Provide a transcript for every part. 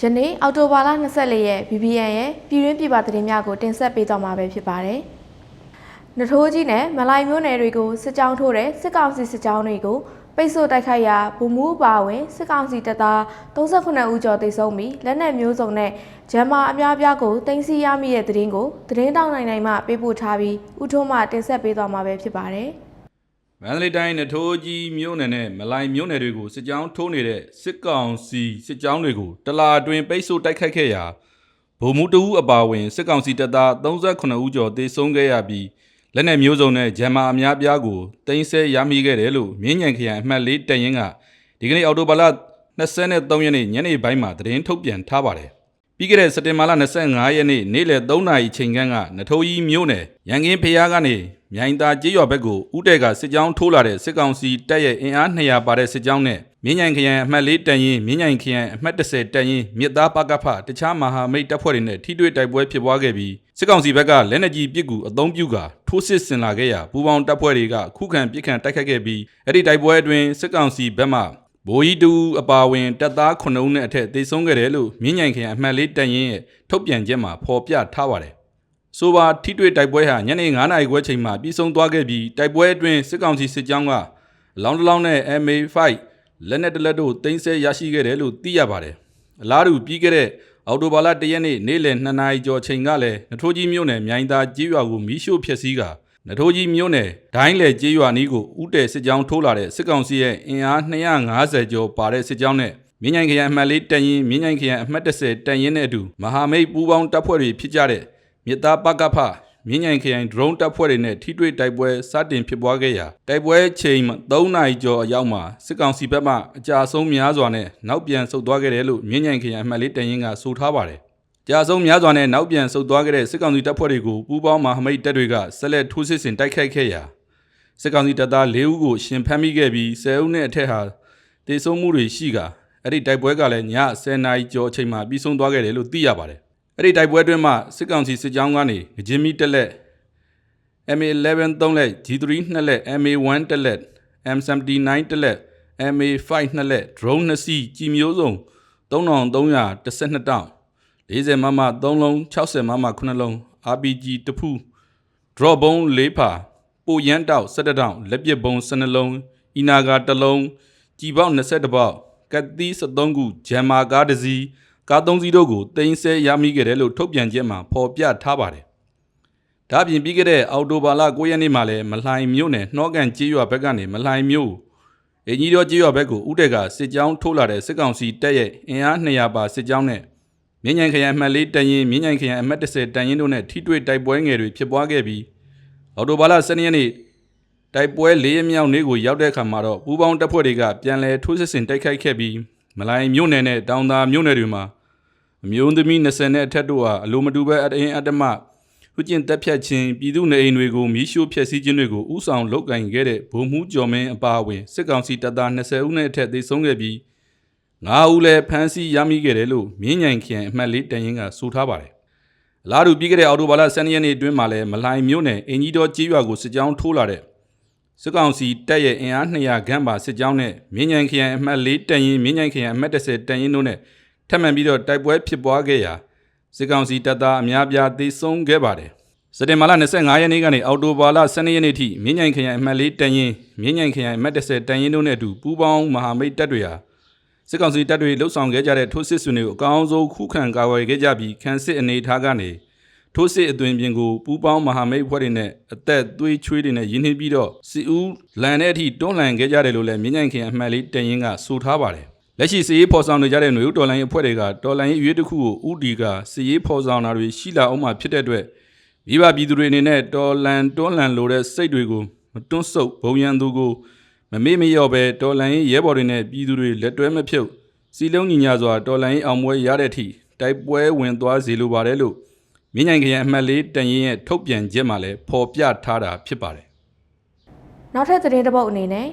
ယနေ့အောက်တိုဘာလ24ရက် BBN ရဲ့ပြည်တွင်းပြည်ပသတင်းများကိုတင်ဆက်ပေးသွားမှာပဲဖြစ်ပါတယ်။နထိုးကြီးနဲ့မလိုက်မျိုးနယ်တွေကိုစစ်ကြောင်းထိုးတဲ့စစ်ကောင်စီစစ်ကြောင်းတွေကိုပိတ်ဆို့တိုက်ခိုက်ရာဗိုလ်မှူးပါဝင်စစ်ကောင်စီတပ်သား38ဦးကျော်သေဆုံးပြီးလက်နက်မျိုးစုံနဲ့ဂျမ်မာအများပြားကိုတင်စီရမိတဲ့သတင်းကိုသတင်းတောင်းနိုင်နိုင်မှပေးပို့ထားပြီးဥထုံးမှတင်ဆက်ပေးသွားမှာပဲဖြစ်ပါတယ်။ မန္တလေးတိုင်းနထိုးကြီးမြို့နယ်နဲ့မလိုင်မြို့နယ်တွေကိုစစ်ကြောင်းထိုးနေတဲ့စစ်ကောင်စီစစ်ကြောင်းတွေကိုတလာအတွင်းပိတ်ဆို့တိုက်ခိုက်ခဲ့ရာဗိုလ်မှူးတဦးအပါအဝင်စစ်ကောင်စီတပ်သား38ဦးကျော်သေဆုံးခဲ့ရပြီးလက်နက်မျိုးစုံနဲ့ဂျမ်မာအများပြားကိုတင်ဆက်ရမိခဲ့တယ်လို့မြင်းညံခရိုင်အမှတ်၄တရင်ကဒီကနေ့အော်တိုဘာလ23ရက်နေ့ညနေပိုင်းမှာသတင်းထုတ်ပြန်ထားပါတယ်။ပြီးခဲ့တဲ့စက်တင်ဘာလ25ရက်နေ့နေ့လယ်3နာရီချိန်ခန့်ကနထိုးကြီးမြို့နယ်ရန်ကင်းဖျားကနေ မြိုင်သာကျေးရွာဘက်ကိုဥတဲကစစ်ကြောင်းထိုးလာတဲ့စစ်ကောင်စီတပ်ရဲ့အင်အား200ပါတဲ့စစ်ကြောင်းနဲ့မြင်းညံခရိုင်အမှတ်၄တန်ရင်မြင်းညံခရိုင်အမှတ်30တန်ရင်မြစ်သားပကဖတခြားမဟာမိတ်တပ်ဖွဲ့တွေနဲ့ထိတွေ့တိုက်ပွဲဖြစ်ပွားခဲ့ပြီးစစ်ကောင်စီဘက်ကလက်နက်ကြီးပစ်ကူအုံပြုကထိုးစစ်ဆင်လာခဲ့ရာပူပေါင်းတပ်ဖွဲ့တွေကခုခံပစ်ခတ်တိုက်ခိုက်ခဲ့ပြီးအဲ့ဒီတိုက်ပွဲအတွင်းစစ်ကောင်စီဘက်မှဘိုးကြီးတူအပါဝင်တပ်သား9ဦးနဲ့အထက်သေဆုံးခဲ့တယ်လို့မြင်းညံခရိုင်အမှတ်လေးတန်ရင်ရဲ့ထုတ်ပြန်ချက်မှာဖော်ပြထားပါတယ်။ ဆိုပါထိတွေ့တိုက်ပွဲဟာညနေ9:00နာရီခွဲချိန်မှာပြီးဆုံးသွားခဲ့ပြီးတိုက်ပွဲအတွင်းစစ်ကောင်စီစစ်ကြောင်းကအလောင်းတစ်လောင်းနဲ့ MA5 လက်နက်တစ်လက်တို့တင်ဆက်ရရှိခဲ့တယ်လို့သိရပါတယ်။အလားတူပြီးခဲ့တဲ့အော်တိုဘာလ1ရက်နေ့နေ့လယ်2နာရီကျော်ချိန်ကလည်းနထိုးကြီးမြို့နယ်မြိုင်သာကြီးရွာကိုမီးရှို့ဖျက်ဆီးကာနထိုးကြီးမြို့နယ်ဒိုင်းလေကျေးရွာနီးကိုဥတဲစစ်ကြောင်းထိုးလာတဲ့စစ်ကောင်စီရဲ့အင်အား250ကျော်ပါတဲ့စစ်ကြောင်းနဲ့မြင်းညိုင်ခရိုင်အမှတ်လေးတန်ရင်မြင်းညိုင်ခရိုင်အမှတ်30တန်ရင်နဲ့အတူမဟာမိတ်ပူးပေါင်းတပ်ဖွဲ့တွေဖြစ်ကြတဲ့ မြစ်သားပကဖမြင်းညိုင်ခရိုင်ဒရုန်းတပ်ဖွဲ့တွေနဲ့ထိတွေ့တိုက်ပွဲစတင်ဖြစ်ပွားခဲ့ရာတိုက်ပွဲချိန်3နာရီကျော်အရောက်မှာစစ်ကောင်စီဘက်မှအကြအဆုံးများစွာနဲ့နောက်ပြန်ဆုတ်သွားခဲ့တယ်လို့မြင်းညိုင်ခရိုင်အမှတ်လေးတန်ရင်ကဆိုထားပါတယ်ကြာဆုံးများစွာနဲ့နောက်ပြန်ဆုတ်သွားခဲ့တဲ့စစ်ကောင်စီတပ်ဖွဲ့တွေကိုပူးပေါင်းမဟာမိတ်တပ်တွေကဆက်လက်ထိုးစစ်ဆင်တိုက်ခိုက်ခဲ့ရာစစ်ကောင်စီတပ်သား၄ဦးကိုရှင်ဖမ်းမိခဲ့ပြီး10ဦးနဲ့အထက်ဟာတေဆုံးမှုတွေရှိကအဲ့ဒီတိုက်ပွဲကလည်းည10နာရီကျော်အချိန်မှာပြီးဆုံးသွားခဲ့တယ်လို့သိရပါတယ်။ အဲ့ဒီတိုက်ပွဲအတွင်းမှာစစ်ကောင်စီစစ်ကြောင်းကနေငဂျင်းမီတက်လက် MA11 3လက် G3 2လက် MA1 တက်လက် M79 တက်လက် MA5 2လက် drone 2စီးကြီးမျိုးစုံ3312တောင်40မမ3လုံး60မမ9လုံး RPG တဖူး drop ဘုံ၄ဖာပိုရန်တောက်17တောင်လက်ပစ်ဘုံ12လုံးအီနာဂါ1လုံးကြည်ပေါက်20ပေါက်ကတ်သီး73ခုဂျမ်မာကားတစ်စီး ကား3စီးတို့ကိုတင်ဆက်ရမိခဲ့တယ်လို့ထုတ်ပြန်ချက်မှာဖော်ပြထားပါတယ်။ဒါ့အပြင်ပြီးခဲ့တဲ့အော်တိုဘာလ9ရက်နေ့မှာလည်းမလှိုင်မြို့နယ်နှောကန်ကျေးရွာဘက်ကနေမလှိုင်မြို့အင်ကြီးတော်ကျေးရွာဘက်ကိုဥတက်ကစစ်ကြောင်းထိုးလာတဲ့စစ်ကောင်စီတပ်ရဲ့အင်အား200ပါစစ်ကြောင်းနဲ့မြင်းညံခရိုင်အမှတ်လေးတန်ရင်မြင်းညံခရိုင်အမှတ်30တန်ရင်တို့နဲ့ထိတွေ့တိုက်ပွဲငယ်တွေဖြစ်ပွားခဲ့ပြီးအော်တိုဘာလ12ရက်နေ့တိုက်ပွဲ၄ရက်မြောက်နေ့ကိုရောက်တဲ့အခါမှာတော့ပူးပေါင်းတပ်ဖွဲ့တွေကပြန်လည်ထိုးစစ်ဆင်တိုက်ခိုက်ခဲ့ပြီးမလိုင်မြို့နယ်နဲ့တောင်သာမြို့နယ်တွေမှာ အမျိုးသမီး20နဲ့အထက်တို့ဟာအလိုမတူပဲအရင်အတ္တမဟုကျင့်တက်ဖြတ်ခြင်းပြည်သူနေအိမ်တွေကိုမီးရှို့ဖျက်ဆီးခြင်းတွေကိုဥဆောင်လုပ်ကင်ခဲ့တဲ့ဗိုလ်မှူးကျော်မင်းအပါအဝင်စစ်ကောင်စီတပ်သား20ဦးနဲ့အထက်သေဆုံးခဲ့ပြီးငါးဦးလည်းဖမ်းဆီးရမိခဲ့တယ်လို့မြင်းညံခရိုင်အမှတ်လေးတန်ရင်ကဆိုထားပါတယ်။အလားတူပြီးခဲ့တဲ့အော်တိုဘာလ12ရက်နေ့အတွင်းမှာလည်းမလှိုင်မြို့နယ်အင်ကြီးတော်ကျေးရွာကိုစစ်ကြောင်းထိုးလာတဲ့စစ်ကောင်စီတပ်ရဲ့အင်အား200ခန့်ပါစစ်ကြောင်းနဲ့မြင်းညံခရိုင်အမှတ်လေးတန်ရင်မြင်းညံခရိုင်အမှတ်30တန်ရင်တို့နဲ့ ထပ်မံပြီးတော့တိုက်ပွဲဖြစ်ပွားခဲ့ရာစစ်ကောင်စီတပ်သားအများပြားသေဆုံးခဲ့ပါတယ်။စက်တင်ဘာလ25ရက်နေ့ကနေအောက်တိုဘာလ12ရက်နေ့ထိမြင်းညံခရိုင်အမှတ်လေးတန်ရင်မြင်းညံခရိုင်အမှတ်30တန်ရင်တို့နဲ့အတူပူးပေါင်းမဟာမိတ်တပ်တွေဟာစစ်ကောင်စီတပ်တွေလှုပ်ဆောင်ခဲ့ကြတဲ့ထိုးစစ်ဆွေတွေကိုအကောင်းဆုံးခုခံကာကွယ်ခဲ့ကြပြီးခန်းစစ်အနေထားကနေထိုးစစ်အသွင်ပြင်ကိုပူးပေါင်းမဟာမိတ်ဖွဲ့တွေနဲ့အသက်သွေးချွေးတွေနဲ့ရင်းနှီးပြီးတော့စီဦးလန်တဲ့အထိတွန်းလှန်ခဲ့ကြတယ်လို့လည်းမြင်းညံခင်အမှတ်လေးတရင်ကဆိုထားပါတယ် လက်ရှိစီရေးဖော်ဆောင်နေကြတဲ့ຫນွေဦးတော်လိုင်းအဖွဲ့တွေကတော်လိုင်းရေးရွေးတစ်ခုကိုဥတီကစီရေးဖော်ဆောင်တာတွေရှိလာအောင်မှဖြစ်တဲ့အတွက်မိဘပြည်သူတွေအနေနဲ့တော်လန်တွန်းလှန်လိုတဲ့စိတ်တွေကိုမတွန်းဆုပ်ဘုံရန်သူကိုမမေ့မလျော့ပဲတော်လန်ရေးရဲဘော်တွေနဲ့ပြည်သူတွေလက်တွဲမဖြုတ်စီလုံးညီညာစွာတော်လန်ရေးအောင်ပွဲရတဲ့အထိတိုက်ပွဲဝင်သွားစေလိုပါတယ်လို့မြင်းညံခရိုင်အမှတ်လေးတန်ရင်ရဲ့ထုတ်ပြန်ချက်မှာလည်းဖော်ပြထားတာဖြစ်ပါတယ်နောက်ထပ်သတင်းတစ်ပုဒ်အနေနဲ့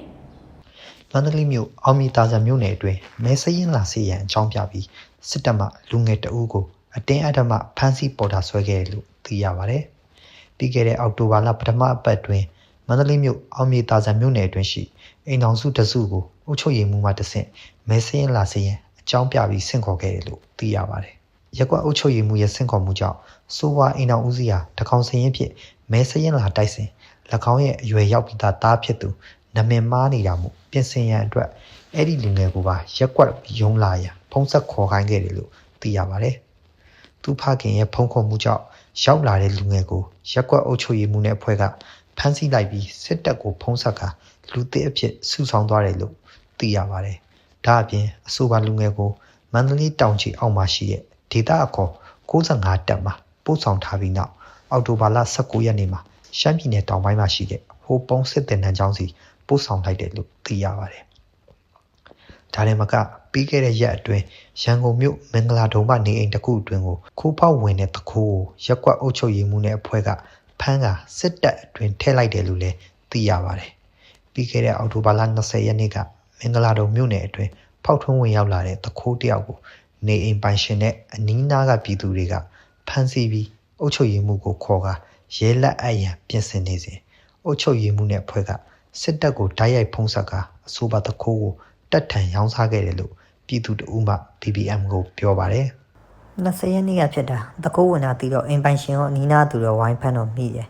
မန္တလေးမြို့အောင်မြေတာဆန်မြို့နယ်အတွင်းမဲစရင်လာစီရန်အကြောင်းပြပြီးစစ်တပ်မှလူငယ်တအုပ်ကိုအတင်းအဓမ္မဖမ်းဆီးပေါ်တာဆွဲခဲ့တယ်လို့သိရပါတယ်။ပြီးခဲ့တဲ့အောက်တိုဘာလပထမအပတ်တွင်မန္တလေးမြို့အောင်မြေတာဆန်မြို့နယ်အတွင်းရှိအိမ်တော်စုတစုကိုအုပ်ချုပ်ရေးမှူးမှတဆင့်မဲစရင်လာစီရန်အကြောင်းပြပြီးဆင့်ခေါ်ခဲ့တယ်လို့သိရပါတယ်။ရက်ကွက်အုပ်ချုပ်ရေးမှုရဲ့ဆင့်ခေါ်မှုကြောင့်စိုးဝါအိမ်တော်ဦးစီးဟာတကောင်စရင်ဖြစ်မဲစရင်လာတိုက်စဉ်၎င်းရဲ့အရွယ်ရောက်ပြီးသားသားဖြစ်သူနမင်မားနေတာမို့ ပြင်ဆင်ရန်အတွက်အဲ့ဒီလူငယ်ကိုပါရက်ကွက်ယုံလာရန်ဖုံးဆက်ခေါ်ခိုင်းခဲ့တယ်လို့သိရပါတယ်။သူဖခင်ရဲ့ဖုံးခေါ်မှုကြောင့်ရောက်လာတဲ့လူငယ်ကိုရက်ကွက်အုပ်ချုပ်ရေးမှုနဲ့အဖွဲ့ကဖမ်းဆီးလိုက်ပြီးစစ်တပ်ကိုဖုံးဆက်ကလူသစ်အဖြစ်ဆူဆောင်သွားတယ်လို့သိရပါတယ်။ဒါအပြင်အဆိုပါလူငယ်ကိုမန္တလေးတောင်ကြီးအောက်မှာရှိတဲ့ဒေသအခေါ်65တက်မှာပို့ဆောင်ထားပြီးနောက်အောက်တိုဘာလ19ရက်နေ့မှာရှမ်းပြည်နယ်တောင်ပိုင်းမှာရှိတဲ့ဟိုပုံးစစ်တင်နန်းကျောင်းစီ ပို့ဆောင်လိုက်တယ်လို့သိရပါတယ်။ဒါနဲ့မကပြီးခဲ့တဲ့ရက်အတွင်းရန်ကုန်မြို့မင်္ဂလာဒုံမနေအိမ်တစ်ခုအတွင်းကိုခိုးပေါက်ဝင်တဲ့တခိုးကိုရက်ကွက်အုပ်ချုပ်ရေးမှုနဲ့အဖွဲ့ကဖမ်းကစစ်တပ်အတွင်းထည့်လိုက်တယ်လို့လည်းသိရပါတယ်။ပြီးခဲ့တဲ့အောက်တိုဘာလ20ရက်နေ့ကမင်္ဂလာဒုံမြို့နယ်အတွင်းဖောက်ထွန်းဝင်ရောက်လာတဲ့တခိုးတယောက်ကိုနေအိမ်ပိုင်ရှင်နဲ့အနီးနားကပြည်သူတွေကဖမ်းဆီးပြီးအုပ်ချုပ်ရေးမှုကိုခေါ်ကရဲလက်အပ်ရန်ပြင်ဆင်နေစဉ်အုပ်ချုပ်ရေးမှုနဲ့အဖွဲ့က စစ်တပ်ကိုတိုက်ရိုက်ဖုံးဆက်ကအဆိုပါတခိုးကိုတက်ထန်ရောင်းစားခဲ့တယ်လို့ပြည်သူတအုပ်မှ BBM ကိုပြောပါတယ်20ရက်နေ့ကဖြစ်တာတကူဝင်တာတီးတော့အိမ်ပိုင်ရှင်ရောအနီးနားသူရောဝိုင်းဖမ်းတော့မိတယ်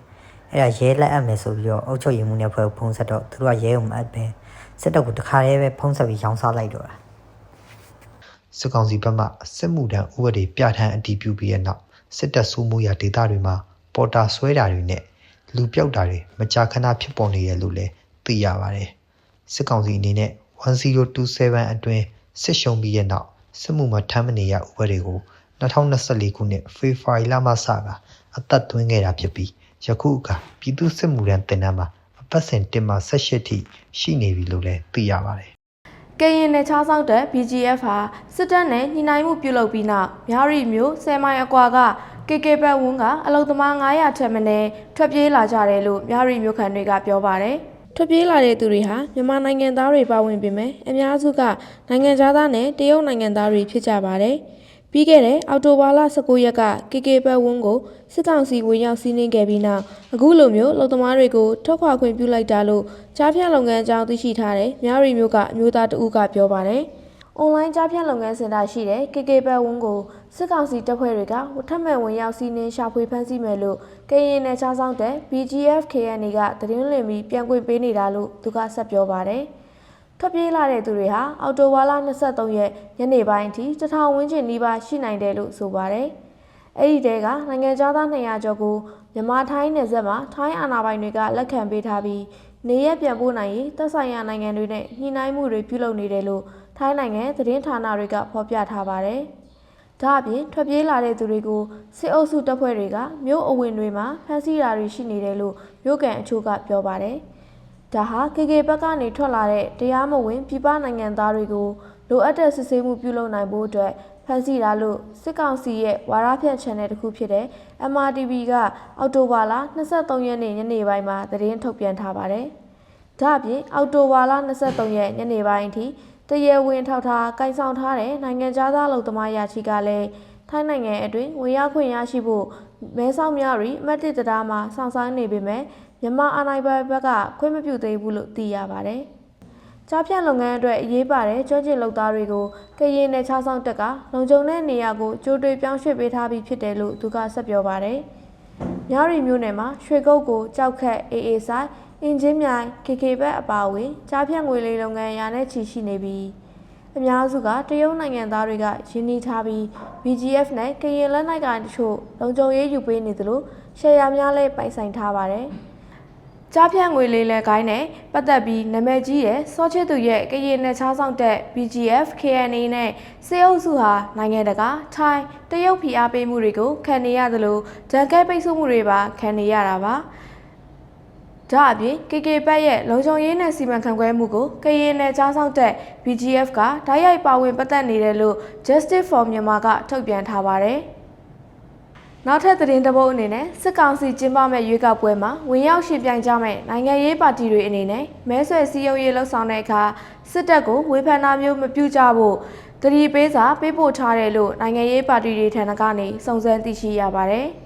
အဲ့ဒါရဲလက်အပ်မယ်ဆိုပြီးတော့အုတ်ချုပ်ရည်မှုနဲ့ဖွဲ့ဖုံးဆက်တော့သူတို့ကရဲုံမအပ်ပဲစစ်တပ်ကိုတခါတည်းပဲဖုံးဆက်ပြီးရောင်းစားလိုက်တော့တာစစ်ကောင်စီဘက်မှစစ်မှုထမ်းဥပဒေပြဋ္ဌာန်းအတည်ပြုပြီးတဲ့နောက်စစ်တပ်စိုးမိုးရာဒေသတွေမှာပေါ်တာဆွဲတာတွေနဲ့လူပြောက်တာတွေမကြာခဏဖြစ်ပေါ်နေရလို့လည်း သိရပါတယ်စစ်ကောင်စီအနေနဲ့1027အတွင်းစစ်ရှုံးပြီးတဲ့နောက်စစ်မှုမထမ်းမနေရဥပဒေကို2024ခုနှစ်ဖေဖော်ဝါရီလမှစကအသက်သွင်းခဲ့တာဖြစ်ပြီးယခုအခါပြည်သူစစ်မှုထမ်းတင်နန်းမှာအပတ်စဉ်1မှ18ထိရှိနေပြီလို့လည်းသိရပါတယ်ကရင်နယ်ခြားစောင့်တပ် BGF ဟာစစ်တပ်နဲ့ညှိနှိုင်းမှုပြုလုပ်ပြီးနောက်မြရီမျိုး10မိုင်အကွာက KK ဘတ်ဝန်းကအလုသမား900ထက်မနည်းထွက်ပြေးလာကြတယ်လို့မြရီမျိုးခံတွေကပြောပါတယ်။ ထွက်ပြေးလာတဲ့သူတွေဟာမြန်မာနိုင်ငံသားတွေပါဝင်ပေမဲ့အများစုကနိုင်ငံသားနဲ့တရုတ်နိုင်ငံသားတွေဖြစ်ကြပါတယ်။ပြီးခဲ့တဲ့အောက်တိုဘာလ19ရက်က KK ဘတ်ဝန်းကိုစစ်ကောင်စီဝင်ရောက်စီးနင်းခဲ့ပြီးနောက်အခုလိုမျိုးလုံသမားတွေကိုထွက်ခွာခွင့်ပြုလိုက်တာလို့ကြားဖြတ်လုပ်ငန်းအကြောင်းသိရှိထားတဲ့မြရီမျိုးကအမျိုးသားတဦးကပြောပါတယ်။ အွန်လိုင်းကြားဖြတ်လုပ်ငန်းစင်တာရှိတဲ့ KK ဘတ်ဝန်းကိုစစ်ကောင်စီတပ်ဖွဲ့တွေကထပ်မံဝင်ရောက်စီးနင်းရှာဖွေဖမ်းဆီးမယ်လို့ကရင်နယ်ခြားစောင့်တပ် BGF KNA ကသတင်းလင်းပြီးပြန်ကွေပေးနေတာလို့သူကဆက်ပြောပါတယ်။ထွက်ပြေးလာတဲ့သူတွေဟာအော်တိုဝါလာ23ရက်ညနေပိုင်းအထိတထောင်ဝန်းကျင်နီးပါးရှိနိုင်တယ်လို့ဆိုပါတယ်။အဲ့ဒီတဲကနိုင်ငံသား200ကျော်ကိုမြန်မာထိုင်းနယ်စပ်မှာထိုင်းအာဏာပိုင်တွေကလက်ခံပေးထားပြီးနေရက်ပြန်ပို့နိုင်ရေးသက်ဆိုင်ရာနိုင်ငံတွေနဲ့ညှိနှိုင်းမှုတွေပြုလုပ်နေတယ်လို့ ထိုင်းနိုင်ငံသတင်းဌာနတွေကဖော်ပြထားပါတယ်။ဒါအပြင်ထွက်ပြေးလာတဲ့သူတွေကိုစစ်အုပ်စုတပ်ဖွဲ့တွေကမြို့အဝင်တွေမှာဖမ်းဆီးတာတွေရှိနေတယ်လို့မြို့ကန်အချို့ကပြောပါတယ်။ဒါဟာ KK ဘက်ကနေထွက်လာတဲ့တရားမဝင်ပြည်ပနိုင်ငံသားတွေကိုလိုအပ်တဲ့စစ်ဆေးမှုပြုလုပ်နိုင်ဖို့အတွက်ဖမ်းဆီးတာလို့စစ်ကောင်စီရဲ့ဝါရဖြန့် channel တစ်ခုဖြစ်တဲ့ MRTV ကအောက်တိုဘာလ23ရက်နေ့ညနေပိုင်းမှာသတင်းထုတ်ပြန်ထားပါတယ်။ဒါ့အပြင်အောက်တိုဘာလ23ရက်ညနေပိုင်းအထိ တရေဝင်ထောက်ထားကိုင်ဆောင်ထားတဲ့နိုင်ငံသားလုံသမားရရှိကလည်းထိုင်းနိုင်ငံအတွင်းဝင်ရောက်ခွင့်ရရှိဖို့မဲဆောက်များရီအမတ်တစ်တရားမှာစောင့်ဆိုင်းနေပေမဲ့မြန်မာအာဏာပိုင်ဘက်ကခွင့်မပြုသေးဘူးလို့သိရပါတယ်။ကြားဖြတ်လုပ်ငန်းအတွက်အရေးပါတဲ့ကျွမ်းကျင်လုပ်သားတွေကိုကရင်နယ်ခြားဆောင်တက်ကလုံခြုံတဲ့နေရာကိုကြိုးတွေပြောင်းရွှေ့ပေးထားပြီးဖြစ်တယ်လို့သူကဆက်ပြောပါတယ်။မြရီမျိုးနယ်မှာရွှေကုတ်ကိုကြောက်ခက်အေးအေးဆိုင် အင်ဂျင်မြိုင် KK ဘက်အပါအဝင်ကြားဖြတ်ငွေလေးလုပ်ငန်းရာနဲ့ချီရှိနေပြီးအများစုကတရုတ်နိုင်ငံသားတွေကရင်းနှီးထားပြီး BGF နဲ့ကရင်လက်နက်ကိုင်တချို့လုံခြုံရေးယူပေးနေသလိုရှယ်ယာများလည်းပိုင်ဆိုင်ထားပါတယ်။ကြားဖြတ်ငွေလေးလဲကိုင်းနဲ့ပတ်သက်ပြီးနာမည်ကြီးတဲ့စောချစ်သူရဲ့ကရင်နယ်ခြားဆောင်တက် BGF KNA နဲ့စေအုပ်စုဟာနိုင်ငံတကာထိုင်းတရုတ်ဖိအားပေးမှုတွေကိုခံနေရသလိုဂျန်ကဲပိတ်ဆို့မှုတွေပါခံနေရတာပါ။ ဒါအပြင် KK ဘက်ရဲ့လုံခြုံရေးနဲ့စီမံခန့်ခွဲမှုကိုကရင်နယ်ကြားဆောင်တက် BGF ကဓာတ်ရိုက်ပါဝင်ပတ်သက်နေတယ်လို့ Justice for Myanmar ကထုတ်ပြန်ထားပါတယ်။နောက်ထပ်သတင်းတစ်ပုဒ်အနေနဲ့စစ်ကောင်စီကျင်းပမဲ့ရွေးကောက်ပွဲမှာဝင်ရောက်ရှင်ပြိုင်ကြမဲ့နိုင်ငံရေးပါတီတွေအနေနဲ့မဲဆွယ်စည်းရုံးရေးလှုပ်ဆောင်တဲ့အခါစစ်တပ်ကိုဝေဖန်တာမျိုးမပြုကြဖို့တတိပေးစာပေးပို့ထားတယ်လို့နိုင်ငံရေးပါတီတွေထံကနေစုံစမ်းသိရှိရပါတယ်။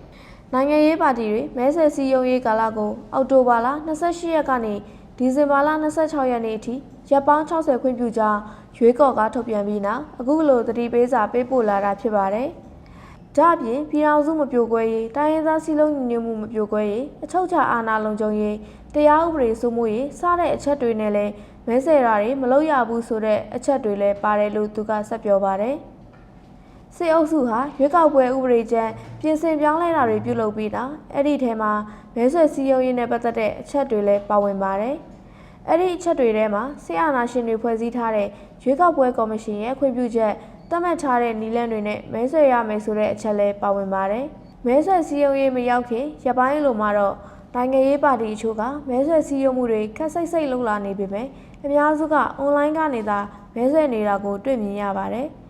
နိုင်ငံရေးပါတီတွေမဲဆွယ်စည်းရုံးရေးကာလကိုအောက်တိုဘာလ28ရက်ကနေဒီဇင်ဘာလ26ရက်နေ့အထိရပ်ပေါင်း60ခွင့်ပြုကြောင်းရွေးကော်ကထုတ်ပြန်ပြီးနောက်အခုလိုသတိပေးစာပေးပို့လာတာဖြစ်ပါတယ်။ဒါ့အပြင်ပြည်အောင်စုမပြိုကွဲရေးတိုင်းရင်းသားစည်းလုံးညီညွတ်မှုမပြိုကွဲရေးအချုပ်အခြာအာဏာလုံခြုံရေးတရားဥပဒေစိုးမိုးရေးစတဲ့အချက်တွေနဲ့လည်းမဲဆယ်ရာတွေမလုပ်ရဘူးဆိုတဲ့အချက်တွေလည်းပါတယ်လို့သူကဆက်ပြောပါတယ်။ စစ်အုပ်စုဟာရွေးကောက်ပွဲဥပဒေကျမ်းပြင်ဆင်ပြောင်းလဲတာတွေပြုလုပ်ပြီးတာအဲ့ဒီထဲမှာမဲဆွယ်စည်းရုံးရေးနဲ့ပတ်သက်တဲ့အချက်တွေလည်းပါဝင်ပါတယ်။အဲ့ဒီအချက်တွေထဲမှာစစ်အာဏာရှင်တွေဖွဲ့စည်းထားတဲ့ရွေးကောက်ပွဲကော်မရှင်ရဲ့ခွင့်ပြုချက်သတ်မှတ်ထားတဲ့နည်းလမ်းတွေနဲ့မဲဆွယ်ရမယ်ဆိုတဲ့အချက်လည်းပါဝင်ပါတယ်။မဲဆွယ်စည်းရုံးရေးမရောက်ခင်ရပိုင်းလိုမှာတော့နိုင်ငံရေးပါတီအချို့ကမဲဆွယ်စည်းရုံးမှုတွေခက်စိတ်စိတ်လှုပ်လာနေပေမဲ့အများစုကအွန်လိုင်းကနေသာမဲဆွယ်နေတာကိုတွေ့မြင်ရပါတယ်။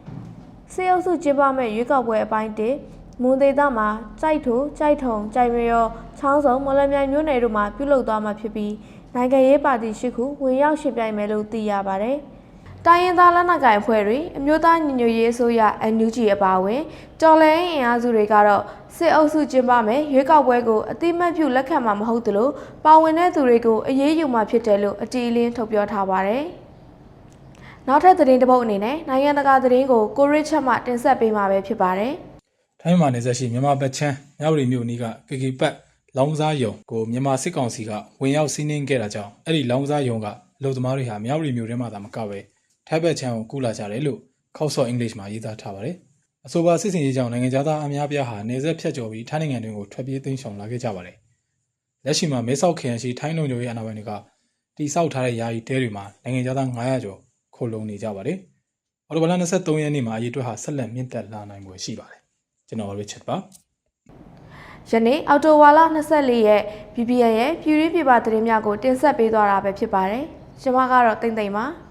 စေအုပ်စုကျင်းပမဲ့ရွေးကောက်ပွဲအပိုင်းတစ်မွန်ဒေသမှာကြိုက်ထိုကြိုက်ထုံကြိုက်မရောချောင်းစုံမော်လမြိုင်မြို့နယ်တို့မှာပြုလုပ်သွားမှာဖြစ်ပြီးနိုင်ငံရေးပါတီရှိခုဝင်ရောက်ရှင်ပြိုင်မယ်လို့သိရပါတယ်။တိုင်းရင်းသားလက်နက်ကိုင်အဖွဲ့တွေအမျိုးသားညီညွတ်ရေးအစိုးရ NUG အပါအဝင်တော်လှန်ရေးအင်အားစုတွေကတော့စစ်အုပ်စုကျင်းပမဲ့ရွေးကောက်ပွဲကိုအတိမတ်ပြုလက်ခံမှာမဟုတ်သလိုပါဝင်တဲ့သူတွေကိုအရေးယူမှာဖြစ်တယ်လို့အတီးအလင်းထုတ်ပြောထားပါတယ်။ နောက်ထပ်သတင်းတစ်ပုဒ်အနေနဲ့နိုင်ငံတကာသတင်းကိုကိုရစ်ချက်မှတင်ဆက်ပေးမှာပဲဖြစ်ပါတယ်။ထိုင်းမှာနေဆက်ရှိမြန်မာဘက်ချမ်းမြဝတီမြို့နီးကကေကေပတ်လောင်းကစားယုံကိုမြန်မာစစ်ကောင်စီကဝင်ရောက်စီးနင်းခဲ့တာကြောင့်အဲ့ဒီလောင်းကစားယုံကလူသမားတွေဟာမြဝတီမြို့ထဲမှာသာမကပဲထိုင်းဘက်ချမ်းကိုကူလာကြတယ်လို့ခောက်ဆော့အင်္ဂလိပ်မှာရေးသားထားပါတယ်။အဆိုပါစစ်စင်ရေးကြောင့်နိုင်ငံသားအများပြားဟာနေဆက်ဖြတ်ကျော်ပြီးထိုင်းနိုင်ငံတွင်ကိုထွက်ပြေးသိမ်းရှောင်လာခဲ့ကြပါတယ်။လက်ရှိမှာမဲဆောက်ခရိုင်ရှိထိုင်းလုံခြုံရေးအာဏာပိုင်တွေကတိစောက်ထားတဲ့ယာယီတဲတွေမှာနိုင်ငံသား900ကျော် ခိုလုံနေကြပါတယ်။အော်တိုဘလ23ရက်နေ့မှာအရေးအတွက်ဟာဆက်လက်မြင့်တက်လာနိုင်ွယ်ရှိပါတယ်။ကျွန်တော် Richard ပါ။ယနေ့အော်တိုဝါလာ24ရက် BBN ရဲ့ပြည်ရင်းပြပသတင်းများကိုတင်ဆက်ပေးသွားတာပဲဖြစ်ပါတယ်။ကျွန်မကတော့တိမ့်တိမ့်ပါ။